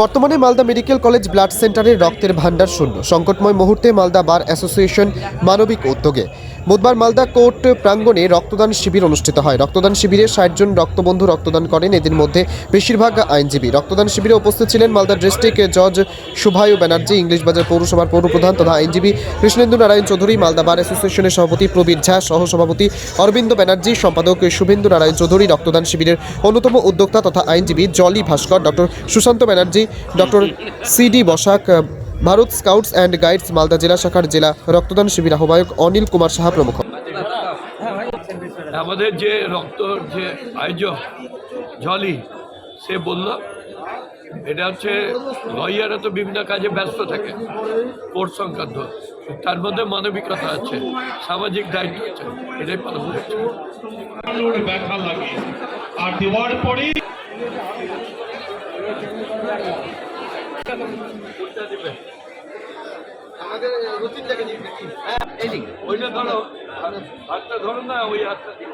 বর্তমানে Malda medical college blood সেন্টারের রক্তের ভাণ্ডার শূন্য। সংকটময় মুহূর্তে মালদা বার অ্যাসোসিয়েশন মানবিক উদ্যোগে। বুধবার মালদা কোর্ট প্রাঙ্গণে রক্তদান শিবির অনুষ্ঠিত হয়। রক্তদান শিবিরে ষাট জন রক্তবন্ধু রক্তদান করেন। এদের মধ্যে বেশিরভাগ আইনজীবী। রক্তদান শিবিরে উপস্থিত ছিলেন মালদা ডিস্ট্রিক্ট জজ শুভায়ু ব্যানার্জি, ইংলিশ বাজার পৌরসভার পৌরপ্রধান তথা আইনজীবী কৃষ্ণেন্দু নারায়ণ চৌধুরী, মালদা বার অ্যাসোসিয়েশনের সভাপতি প্রবীর ঝা সহ সভাপতি অরবিন্দ ব্যানার্জি, সম্পাদক শুভেন্দু নারায়ণ চৌধুরী রক্তদান শিবিরের অন্যতম উদ্যোক্তা তথা আইনজীবী Jolly Bhaskar, doctor Sushanta Banerjee, doctor C D Basak Bharat scouts and guides Malda জেলা শাখার জেলা রক্তদান শিবির আহ্বায়ক অনিল কুমার সাহা প্রমুখ। আমাদের যে রক্ত যে আয়োজক জলি সে বলল এটা হচ্ছে লয়াররা তো বিভিন্ন কাজে ব্যস্ত থাকে কোর্ট সংক্রান্ত তার মধ্যে মানবিকতা আছে সামাজিক দায়িত্ব আছে এটাই পালন করছে। আর দেওয়ার পরে ওইটা ধরো হাতটা ধরো না ওই হাতটা দিও।